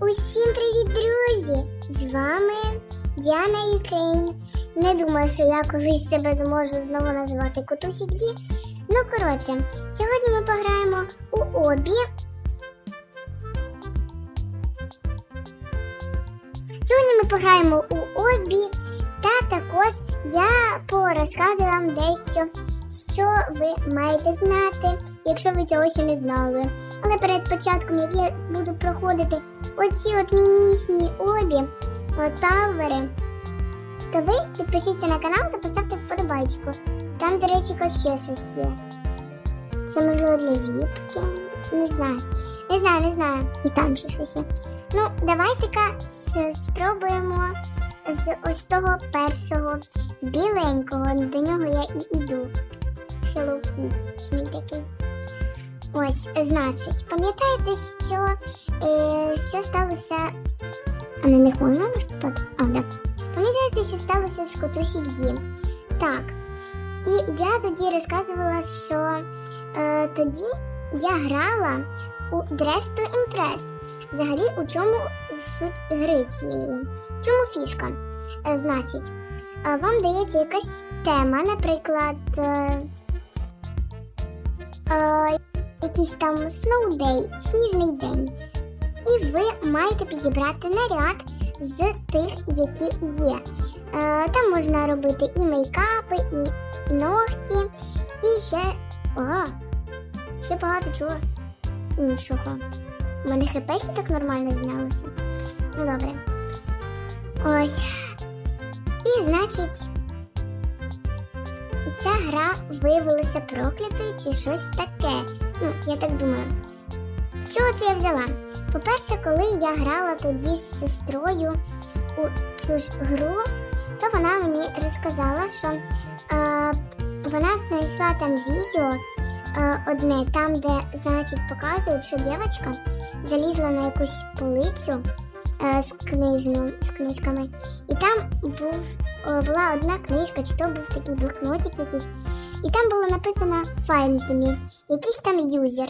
Усім привіт, друзі! З вами Діана Юкрейн. Не думаю, що я колись себе зможу знову називати Котусік Ді. Ну, коротше, сьогодні ми пограємо у обі. Сьогодні ми пограємо у обі, та також я порозказую вам дещо, що ви маєте знати, якщо ви цього ще не знали. Але перед початком, як я буду проходити оці от мімісні обі, тавери, то ви підпишіться на канал та поставте вподобайку. Там, до речі, ще щось є. Це можливо для віпки. Не знаю. Не знаю, не знаю. І там ще щось є. Ну, давайте-ка спробуємо з ось того першого біленького. До нього я і іду. Hello такий. Ось, значить, пам'ятаєте, що, е, що сталося. А на них можна наступати? А, да. Пам'ятаєте, що сталося з Котусік Ді? Так. І я тоді розказувала, що е, тоді я грала у Dress to Impress. Взагалі, у чому суть гри цієї? В чому фішка? Е, значить, е, вам дається якась тема, наприклад. Е, е, якийсь там Snow Day, сніжний день. І ви маєте підібрати наряд з тих, які є. Е, там можна робити і мейкапи, і ногті, і ще. О, ще багато чого іншого. У мене хпхи так нормально знялися. Ну добре. Ось. І значить, ця гра виявилася проклятою чи щось таке. Ну, я так думаю. З чого це я взяла? По-перше, коли я грала тоді з сестрою у цю ж гру, то вона мені розказала, що е, вона знайшла там відео е, одне, там, де, значить, показують, що дівчинка залізла на якусь полицю е, з, книжну, з книжками, і там був, була одна книжка, чи то був такий блокнотик якийсь. І там було написано Find me, якийсь там юзер.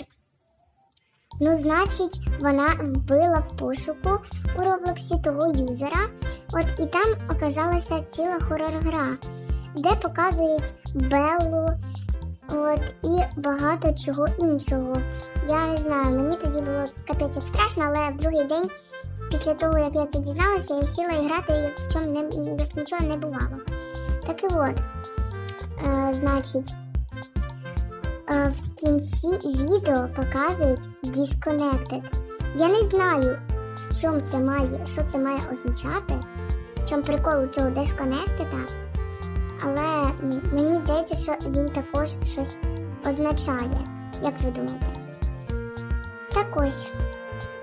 Ну, значить, вона вбила в пошуку у Роблоксі того юзера. От і там оказалася ціла хорор-гра, де показують Беллу, от і багато чого іншого. Я не знаю, мені тоді було капець як страшно, але в другий день, після того як я це дізналася, я сіла і грати, як в чому не як нічого не бувало. Так і от, е, значить. Е, в кінці відео показують Disconnected. Я не знаю, в чому це має, що це має означати, в чому прикол у цього Disconnected, але мені здається, що він також щось означає. Як ви думаєте? Так ось.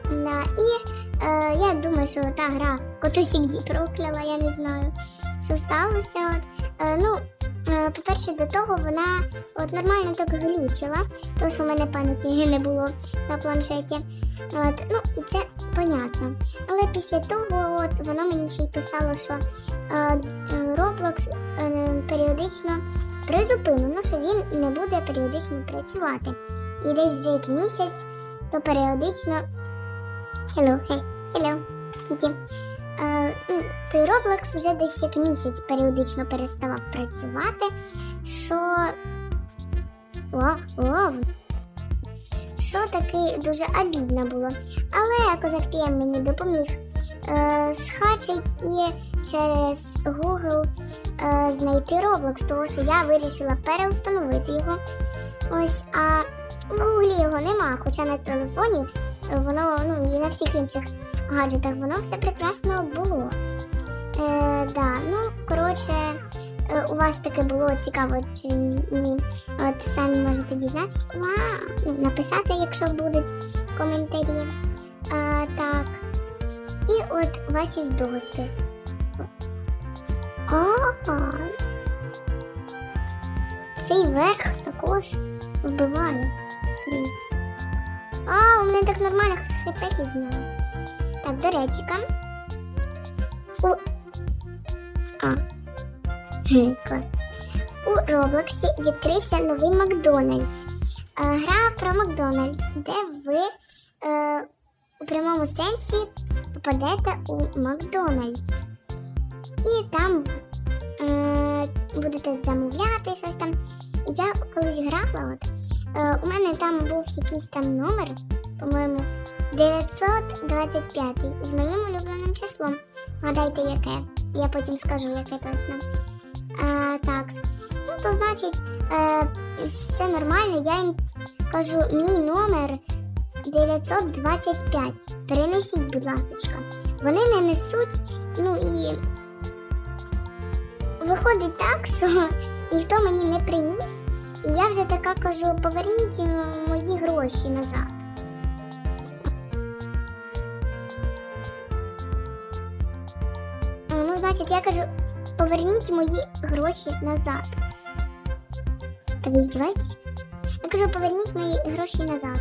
Да, і е, я думаю, що та гра котусік Ді прокляла, я не знаю, що сталося. От. Е, ну, Е, По-перше, до того вона от нормально так глючила, тому що в мене пам'яті не було на планшеті. От, ну і це понятно. Але після того от, воно мені ще й писало, що е, Roblox е, періодично призупинено, що він не буде періодично працювати. І десь вже як місяць, то періодично. Hello, hey, hello, Kitty. Ну, той Roblox вже десь як місяць періодично переставав працювати, що. О, о, що таки дуже обідно було. Але козак PM мені допоміг е, схачить і через Google е, знайти Roblox, тому що я вирішила переустановити його. Ось, а в Google його нема, хоча на телефоні воно, ну і на всіх інших гаджетах воно все прекрасно було. Е, да, ну, коротше, е, у вас таке було цікаво чи ні. От самі можете дізнатися, Ну, написати, якщо будуть коментарі. Е, так. І от ваші здогадки. О, цей верх також вбиває. Дивіться. А, у мене так нормально хп зняли. Так, до речіка. У... А. Хе, Клас. У Роблоксі відкрився новий Макдональдс. Е, Гра про Макдональдс, де ви е, у прямому сенсі попадете у Макдональдс. І там е, будете замовляти щось там. Я колись грала, от, е, у мене там був якийсь там номер, по-моєму, 925 з моїм улюбленим числом. Гадайте, яке? Я потім скажу, яке точно. Е, так. Ну, то значить, е, все нормально. Я їм кажу, мій номер 925. Перенесіть, будь ласочка. Вони не несуть, ну і виходить так, що ніхто мені не приніс, і я вже така кажу, поверніть мої гроші назад. Ну, значить, я кажу, поверніть мої гроші назад. Та ви здіваєтесь? Я кажу, поверніть мої гроші назад.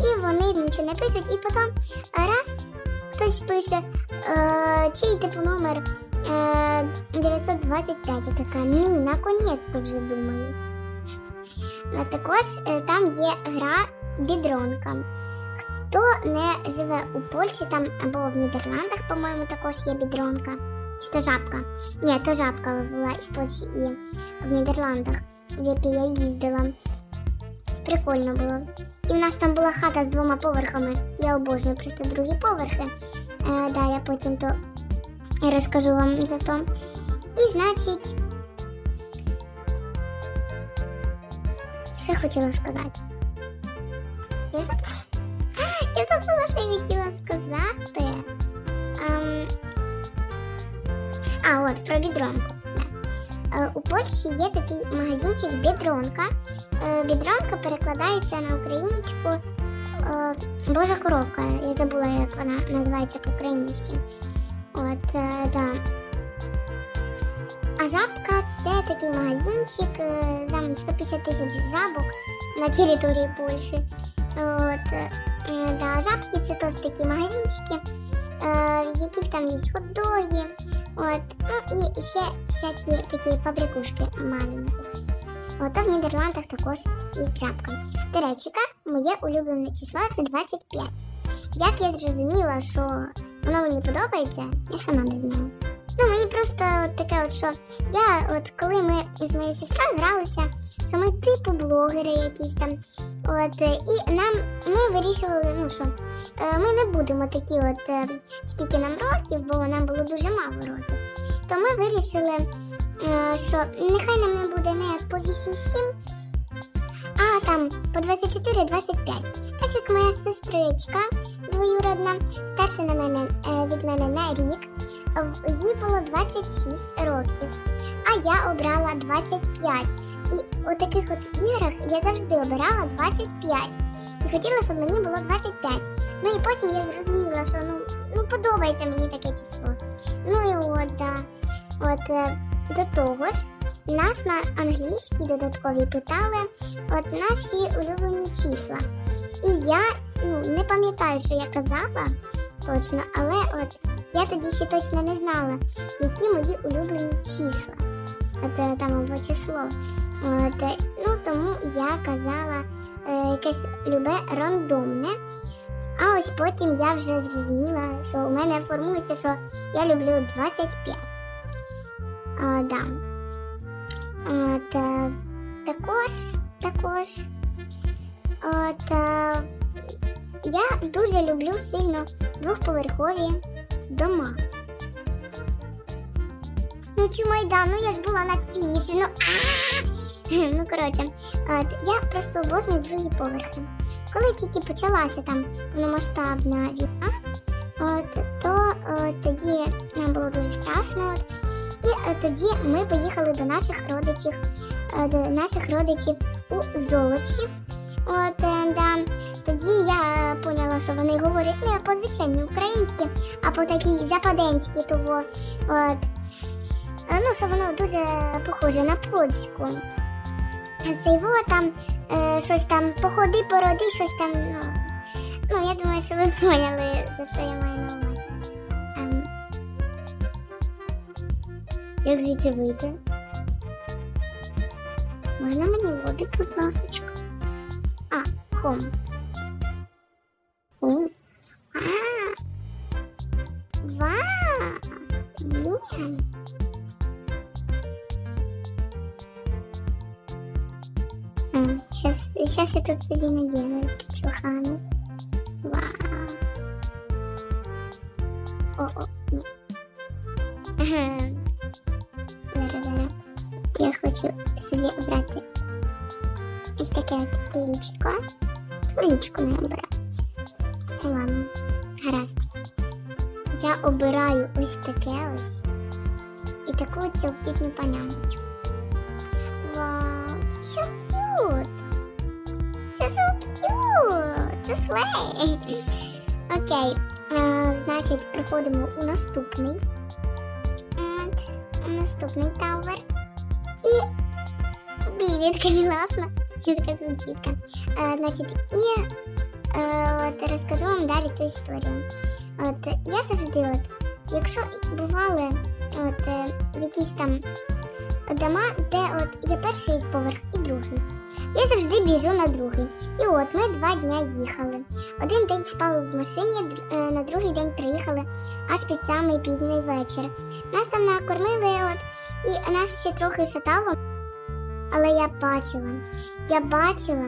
І вони нічого не пишуть, і потім раз хтось пише, е, чий типу номер е, 925. Я така, ні, наконець-то вже думаю. А також е, там є гра бідронка. Хто не живе у Польщі там або в Нідерландах, по-моєму, також є бідронка. Чи то жабка? Ні, то жабка була і в Польщі, і в Нідерландах, в які я їздила. Прикольно було. І в нас там була хата з двома поверхами. Я обожнюю просто другі поверхи. Е, да, я потім то розкажу вам за то. І значить. Що хотіла сказати? Я забула. Я забула, що я хотіла сказати. Ем... А, от, про бідронку. Да. Е, У Польщі є такий магазинчик Бідронка. Е, Бідронка перекладається на українську е, Божа коровка. Я забула, як вона називається по-українськи. От, да. А жабка це такий магазинчик, е, там 150 тисяч жабок на території Польщі. От, е, да, жабки це теж такі магазинчики, е, в яких там є хот-доги, от, ну і ще всякі такі пабрикушки маленькі. От, в Нідерландах також є жабка. До речі, моє улюблене число це 25. Як я зрозуміла, що воно мені подобається, я сама не знаю. Ну, мені просто таке, от, що я, от коли ми з моєю сестрою гралися, що ми типу блогери якісь там. От, і нам ми вирішували, ну що, е, ми не будемо такі, от е, скільки нам років, бо нам було дуже мало років. То ми вирішили, е, що нехай нам не буде не по 8-7, а там по 24-25. Так як моя сестричка двоюродна, старша на мене е, від мене на рік, їй було 26 років, а я обрала 25. І у таких от іграх я завжди обирала 25. І хотіла, щоб мені було 25. Ну і потім я зрозуміла, що ну, ну подобається мені таке число. Ну і от, да. от е, до того ж, нас на англійській додатковій питали от наші улюблені числа. І я ну, не пам'ятаю, що я казала точно, але от я тоді ще точно не знала, які мої улюблені числа. От е, там або число. От, е, ну тому я казала е, якесь любе рандомне. А ось потім я вже зрозуміла, що у мене формується, що я люблю 25. А, да. От, е, також, також. От, я дуже люблю сильно двохповерхові дома. Ну, чумайда, ну я ж була на фініші, ну! Ну, коротше, от, я просто обожнюю другі поверхи. Коли тільки почалася там повномасштабна війна, от, то от, тоді нам було дуже страшно. От, і е, тоді ми поїхали до наших родичів, е, до наших родичів у Золочів. От, е, да. Тоді я поняла, що вони говорять не по звичайній українськи, а по такій западенській того. От. Е, Ну, що воно дуже похоже на польську. Це його там е, щось там походи, породи, щось там. Ну, ну, я думаю, що ви поняли, за що я маю на увазі. Ем. Як звідси вийти? Можна мені лобі, будь ласочка? А, поверхом. О. А. Вау! Дім. Сейчас, сейчас я тут собі наделаю чухану. Вау. О, о, ні. Ага. Зараз, зараз. Я хочу собі обрати ось таке от лічко. Лічко не обирається. Ну, ладно, гаразд. Я обираю ось таке ось. І таку от силкітну паняночку. Вау, що к'ют! Це so cute! Це слей! Окей, е, значить, приходимо у наступний. От, наступний тавер. І бівітка класна. Я така звучітка. Е, значить, і е, от розкажу вам далі ту історію. От я завжди, от, якщо бували от, е, якісь там дома, де от є перший поверх і другий. Я завжди біжу на другий. І от ми два дня їхали. Один день спали в машині, е, на другий день приїхали аж під самий пізній вечір. Нас там накормили, от, і нас ще трохи шатало. Але я бачила, я бачила,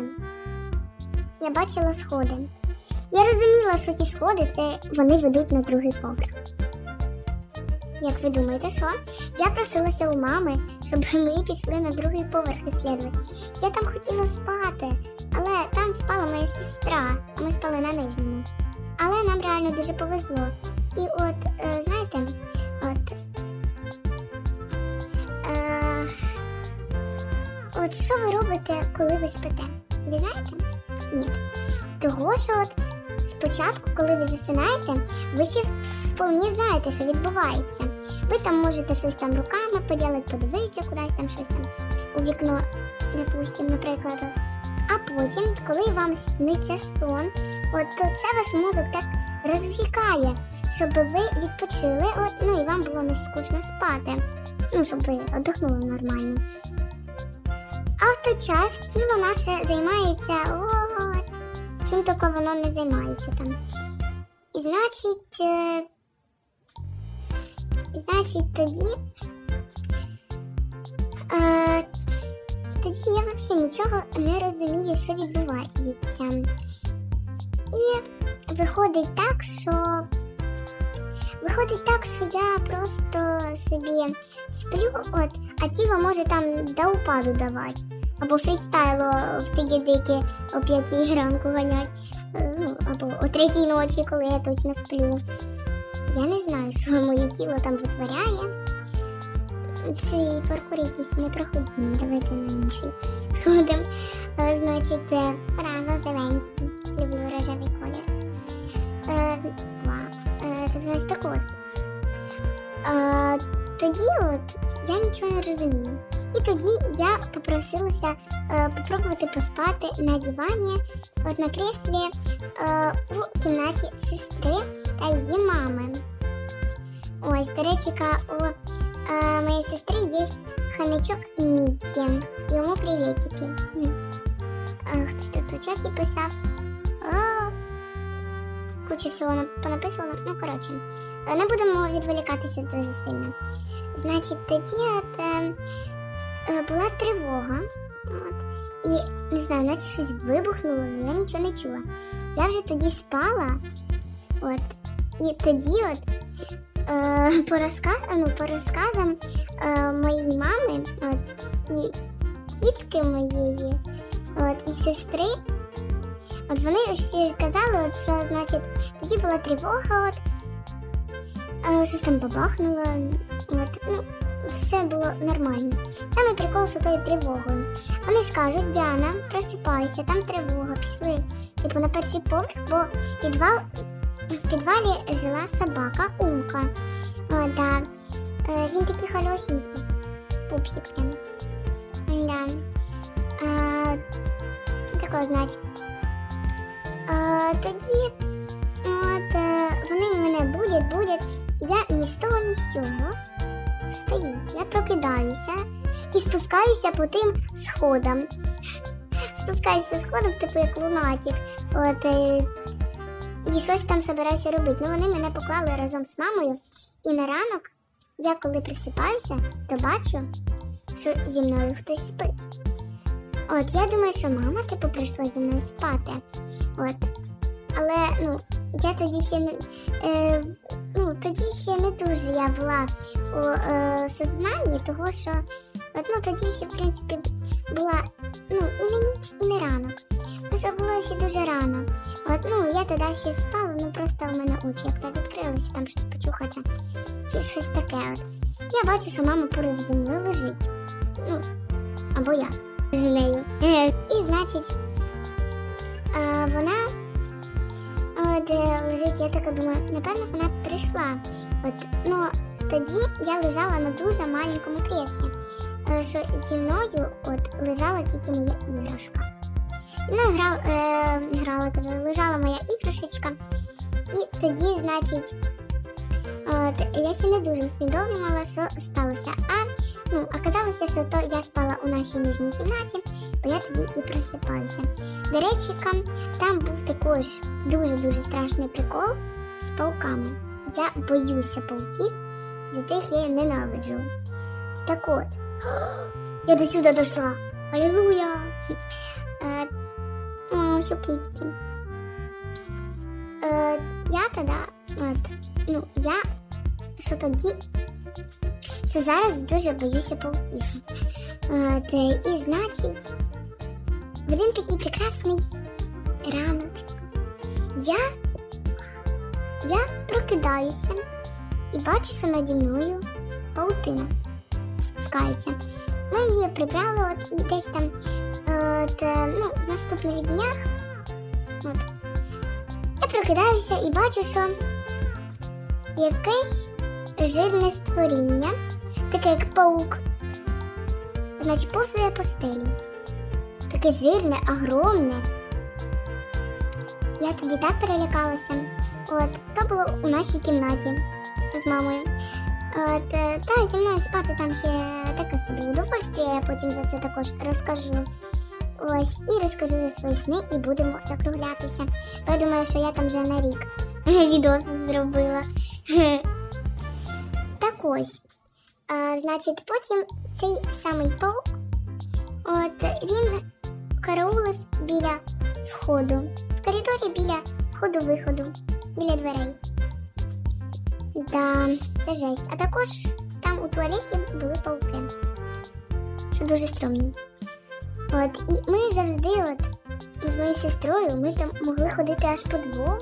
я бачила сходи. Я розуміла, що ті сходи це вони ведуть на другий поверх. Як ви думаєте, що? Я просилася у мами, щоб ми пішли на другий поверх іслідувати. Я там хотіла спати, але там спала моя сестра, а ми спали на нижньому. Але нам реально дуже повезло. І от, е, знаєте, от. Е, от що ви робите, коли ви спите? Ви знаєте? Ні. Того, що от спочатку, коли ви засинаєте, ви ще вполне знаєте, що відбувається. Ви там можете щось там руками поділити, подивитися кудись там щось там у вікно, допустим, наприклад. А потім, коли вам сниться сон, от то це ваш мозок так розвлікає, щоб ви відпочили, от, ну і вам було не скучно спати. Ну, щоб ви віддохнули нормально. А в той час тіло наше займається чим тільки воно не займається там. І значить, е, і значить тоді. Е, тоді я взагалі нічого не розумію, що відбувається. І виходить так, що виходить так, що я просто собі сплю, от, а тіло може там до упаду давати. Або фрістайло в тигі-дикі о п'ятій ранку ганять. Е, Ну, або о третій ночі, коли я точно сплю. Я не знаю, що моє тіло там витворяє. Цей паркур якийсь непроходимий. Давайте на інший сходимо. Е, Значить, е, рано зеленький. Люблю рожевий колір. Е. Е, так, значить, так от. Тоді от я нічого не розумію. І тоді я попросилася е, попробувати поспати на дивані, от на креслі е, у кімнаті сестри та її мами. Ось, до речі, у е, моєї сестри є хомячок Міккі. Йому привітики. Хтось тут у чаті писав. Куча всього на- понаписувала. Ну, коротше, не будемо відволікатися дуже сильно. Значить, тоді от, е, була тривога. От, і не знаю, наче щось вибухнуло, я нічого не чула. Я вже тоді спала. От, і тоді от е, по, розказ, ну, по розказам е, моєї мами от, і тітки моєї от, і сестри, от вони всі казали, от, що значить, тоді була тривога, от, е, щось там бабахнуло, от, ну, все було нормально. Саме прикол з тою тривогою. Вони ж кажуть, Діана, просипайся, там тривога, пішли типу на перший поверх, бо підвал в підвалі жила собака Умка. О, да. Е, він такий холосенький. Пупсик прям. Да. Е, такого, значить. Е, тоді от, е, вони мене будять, будять. Я ні з того, ні з цього встаю. Я прокидаюся і спускаюся по тим сходам. спускаюся сходом, типу як лунатик. От, е, і щось там собираюся робити. Ну вони мене поклали разом з мамою. І на ранок, я коли присипаюся, то бачу, що зі мною хтось спить. От, я думаю, що мама, типу, прийшла зі мною спати. От. Але ну, я тоді ще не. Е, ну, тоді ще не дуже я була у е, сознанні, того що ну, тоді ще, в принципі, була ну, і не ніч, і не ранок. Ну, що було ще дуже рано. От, ну, я тоді ще спала, ну просто у мене очі як так відкрилися, там щось почухати, чи щось таке. От. Я бачу, що мама поруч зі мною лежить. Ну, або я з нею. Е, І, значить, е, вона от, е, лежить, я така думаю, напевно, вона прийшла. От, ну, тоді я лежала на дуже маленькому креслі, е, що зі мною от, лежала тільки моя іграшка. Ну, грав, е, грала, лежала моя іграшечка. І тоді, значить, от, я ще не дуже усвідомлювала, що сталося. А ну, оказалося, що то я спала у нашій нижній кімнаті, тоді і просипаюся. До речі, там був також дуже-дуже страшний прикол з пауками. Я боюся пауків, за тих я ненавиджу. Так от, я до сюди дійшла. Алілуя! Е, о, що птички. Е, я тоді, от, ну, я, що тоді, що зараз дуже боюся пауків. От, е, і значить, в один такий прекрасний ранок я, я прокидаюся і бачу, що наді мною паутина спускається. Ми її прибрали от, і десь там от, е, ну, в наступних днях. От, я прокидаюся і бачу, що якесь жирне створіння, таке як паук, значить повзає по стелі. Таке жирне, огромне. Я тоді так перелякалася. От, то було у нашій кімнаті з мамою. От, е, та зі мною спати там ще таке собі удовольствие, я потім за це також розкажу. Ось, і розкажу за свої сни і будемо закруглятися. Я думаю, що я там вже на рік відос зробила. Так ось. Значить, потім цей самий паук, от він караулив біля входу. В коридорі біля входу-виходу, біля дверей. Да, це жесть. А також там у туалеті були пауки. Що дуже стрьомно. От, і ми завжди, от, з моєю сестрою, ми там могли ходити аж по двом.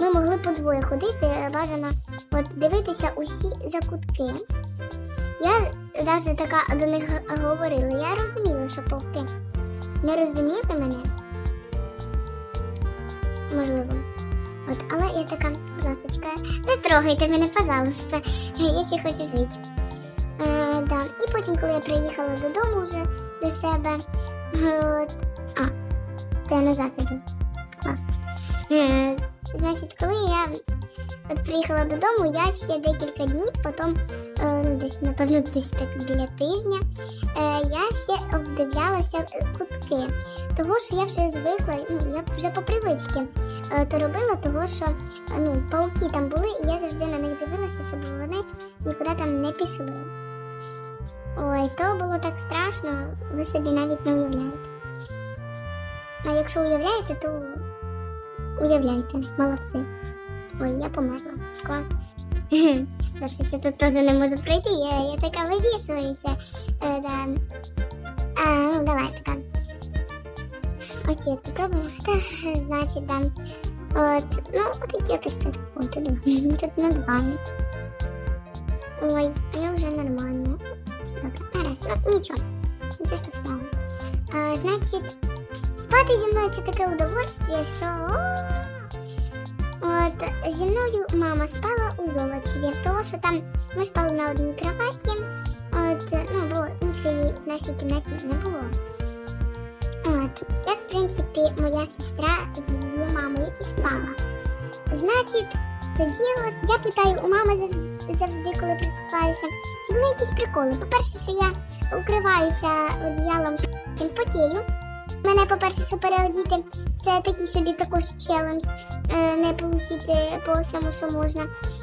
Ми могли по двоє ходити, бажано от, дивитися усі закутки. Я навіть така до них говорила, я розуміла, що пауки не розуміли мене. Можливо. От, але я така, будь ласка, не трогайте мене, пожалуйста. Я ще хочу жити. Е, да. І потім, коли я приїхала додому вже до себе. От, а, то я назад іду. Клас. Е, значить, коли я от приїхала додому, я ще декілька днів, потім, е, десь, напевно, десь так біля тижня, е, я ще обдивлялася кутки. Того, що я вже звикла, ну, я вже по привичці е, то робила, того, що е, ну, пауки там були, і я завжди на них дивилася, щоб вони нікуди там не пішли. Ой, то було так страшно, ви собі навіть не уявляєте. А якщо уявляєте, то уявляйте, молодці. Ой, я померла. Клас. Та щось я тут теж не можу пройти, я, я така вивішуюся. Е, да. А, ну давай така. Оці от попробуємо. Та, значить, да. От, ну, отакі якось тут. О, тут, тут над вами. Ой, а я вже нормально. Добре, гаразд, ну нічого, нічого страшного. А, значить, спати зі мною це таке удовольствие, що. От зі мною мама спала у Золочеві, тому що там ми спали на одній кроваті, от, ну, бо іншої в нашій кімнаті не було. От, як, в принципі, моя сестра з її мамою і спала. Значить, тоді от я питаю у мами завжди, завжди, коли просипаюся, чи були якісь приколи. По-перше, що я укриваюся одіялом потію. мене, по-перше, що переодіти, це такий собі також челендж, е, не отримати по всьому, що можна.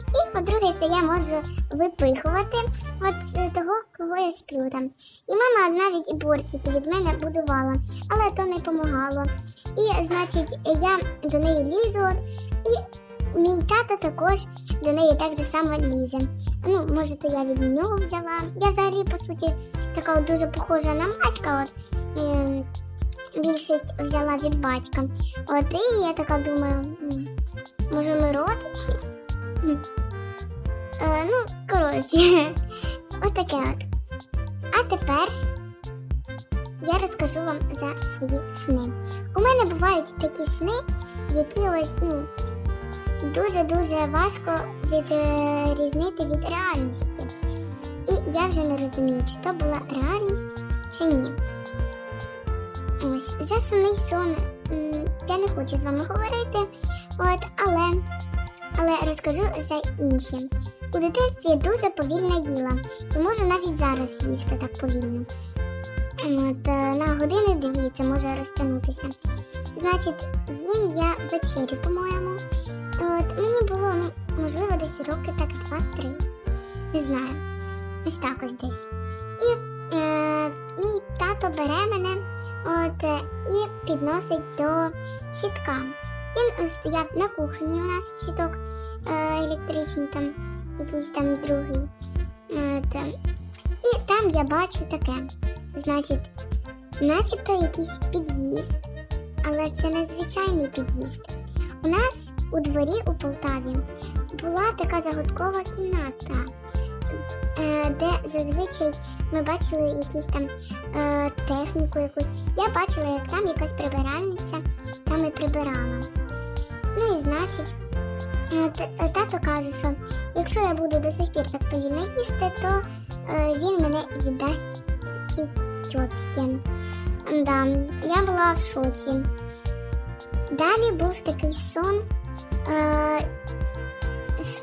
І по-друге, що я можу випихувати от е, того, кого я сплю там. І мама навіть бортики від мене будувала, але то не допомагало. І, значить, я до неї лізу, і мій тато також до неї так же само лізе. Ну, може, то я від нього взяла. Я взагалі, по суті, така от дуже похожа на батька. От, ем, більшість взяла від батька. От і я така думаю, може ми родичі? Е, ну, коротше, от таке от. А тепер я розкажу вам за свої сни. У мене бувають такі сни, які ось, ну, дуже-дуже важко відрізнити від реальності. І я вже не розумію, чи то була реальність, чи ні. Ось, за сумний сон я не хочу з вами говорити, от, але, але розкажу за інші. У дитинстві я дуже повільно їла і можу навіть зараз їсти так повільно. От, е, на години дві це може розтягнутися. Значить, їм я вечерю, по-моєму. От, мені було, ну, можливо, десь роки так два-три. Не знаю. Ось так ось десь. І е, мій тато бере мене от, е, і підносить до щитка. Він стояв на кухні у нас щиток е, електричний, там, якийсь там другий. От, е, і там я бачу таке. Значить, начебто якийсь під'їзд, але це не звичайний під'їзд. У нас у дворі у Полтаві була така загадкова кімната, де зазвичай ми бачили якісь там е, техніку якусь. Я бачила, як там якась прибиральниця там і прибирала. Ну і значить, е, е, тато каже, що якщо я буду до сих пір так повільно їсти, то е, він мене віддасть цій тьотці. Да, я була в шоці. Далі був такий сон е,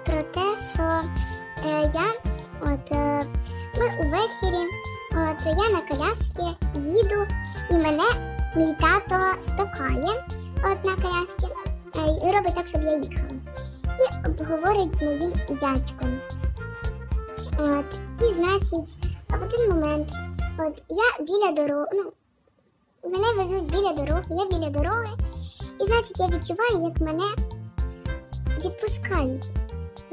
про те, що е, я от е, ми увечері, от я на коляскі їду, і мене мій тато штовхає от на коляскі е, і робить так, щоб я їхала. І говорить з моїм дядьком. От, і значить, в один момент, от я біля дороги, ну, мене везуть біля дороги, я біля дороги, і значить я відчуваю, як мене відпускають.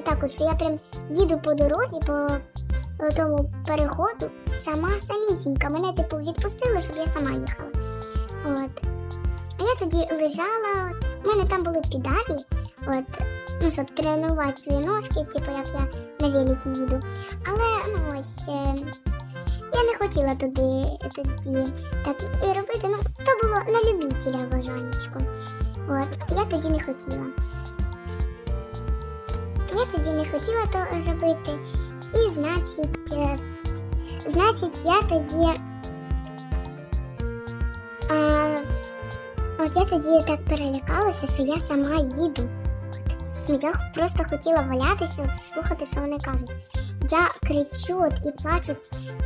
Отак от, що я прям їду по дорозі, по, тому переходу, сама самісінька. Мене типу відпустили, щоб я сама їхала. От. А я тоді лежала, у мене там були педалі, от, ну, щоб тренувати свої ножки, типу як я на великі їду. Але ну ось е, я не хотіла туди тоді так робити. Ну, то було на любителя бажанечко. От, я тоді не хотіла. Я тоді не хотіла то робити. І значить, е, значить, я тоді. А, от я тоді так перелякалася, що я сама їду. Ну, я просто хотіла валятися, слухати, що вони кажуть. Я кричу от, і плачу,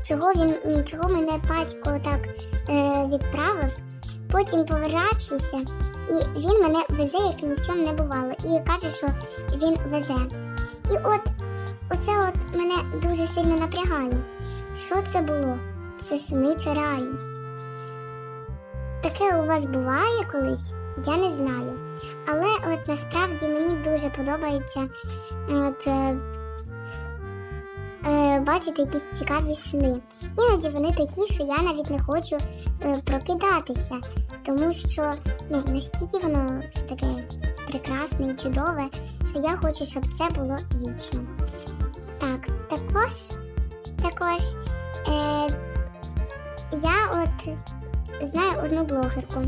чого він, чого мене батько так е, відправив. Потім поворачуюся, і він мене везе, як ні в чому не бувало. І каже, що він везе. І от оце от мене дуже сильно напрягає. Що це було? Це сни чи реальність? Таке у вас буває колись? Я не знаю. Але от насправді мені дуже подобається от, е, е, бачити якісь цікаві сни. Іноді вони такі, що я навіть не хочу е, прокидатися, тому що ну, настільки воно все таке прекрасне і чудове, що я хочу, щоб це було вічно. Так, також, також е, я от знаю одну блогерку.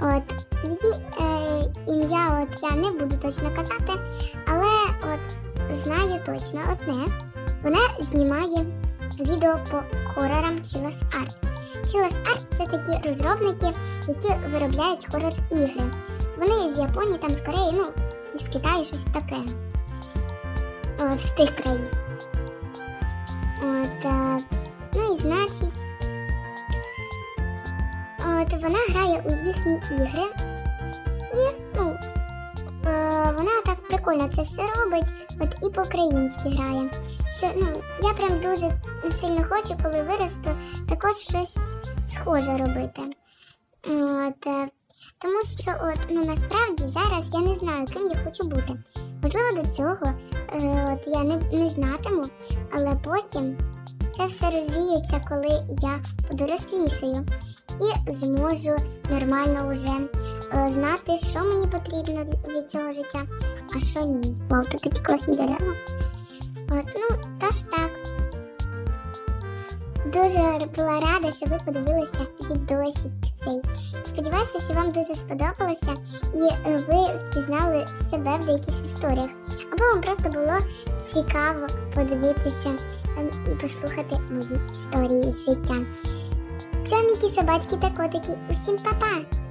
От її е, ім'я от я не буду точно казати, але от знаю точно одне. Вона знімає відео по хорорам Chillus Art. Chillus Art – це такі розробники, які виробляють хорор-ігри. Вони з Японії, там з Кореї, ну, з Китаю щось таке. От, з тих країн. От, е, ну і значить. От вона грає у їхні ігри. І ну, е, вона так прикольно це все робить, от і по-українськи грає. Що ну, я прям дуже сильно хочу, коли виросту, також щось схоже робити. От, е, тому що от, ну, насправді зараз я не знаю, ким я хочу бути. Можливо, до цього е, от, я не, не знатиму, але потім це все розвіється, коли я подорослішаю і зможу нормально вже е, знати, що мені потрібно від цього життя, а що ні. Вау, тут такі класні дерева. От, ну, та ж так. Дуже була рада, що ви подивилися відосик цей. Сподіваюся, що вам дуже сподобалося і е, ви впізнали себе в деяких історіях. Або вам просто було цікаво подивитися ем, і послухати мої історії з життя. Це Мікі собачки та котики. Усім па-па!